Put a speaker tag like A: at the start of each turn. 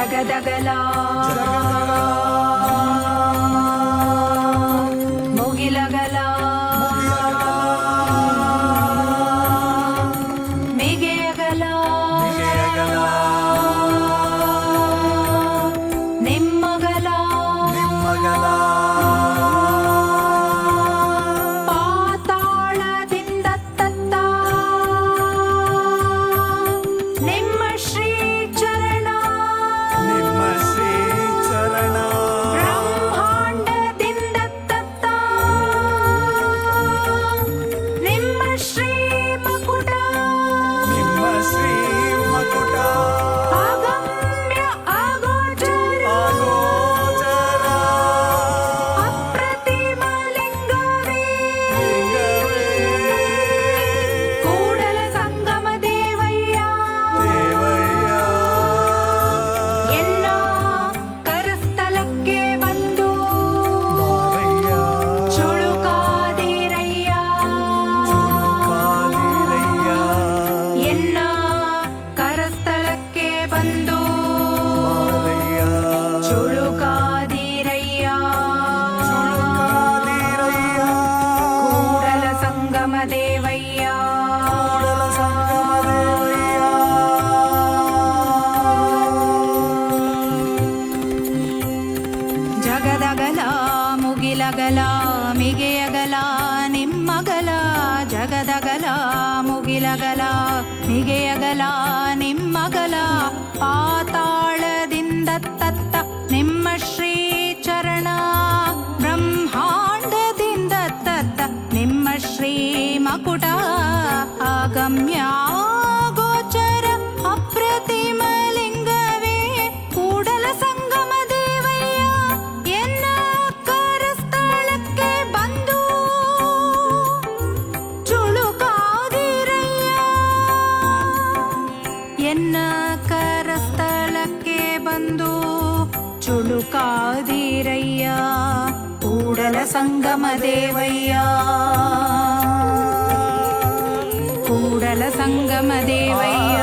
A: జగదగలా ನಿಮ್ಮಗಳ ನಿಮ್ಮಗಳ
B: ಜಗದಗಲ, ಮುಗಿಲಗಲ, ನಿಗೆಯಗಲ ನಿಮ್ಮಗಳ ಪಾತಾಳದಿಂದ ತತ್ತ ನಿಮ್ಮ ಶ್ರೀ ಚರಣ ಬ್ರಹ್ಮಾಂಡದಿಂದ ತತ್ತ ನಿಮ್ಮ ಶ್ರೀ ಮಕುಟ, ಆಗಮ್ಯ. ನಿನ್ನ ಕರಸ್ಥಳಕ್ಕೆ ಬಂದು ಚುಳುಕಾದಿರಯ್ಯ ಕೂಡಲ ಸಂಗಮ ದೇವಯ್ಯ ಕೂಡಲ ಸಂಗಮ ದೇವಯ್ಯ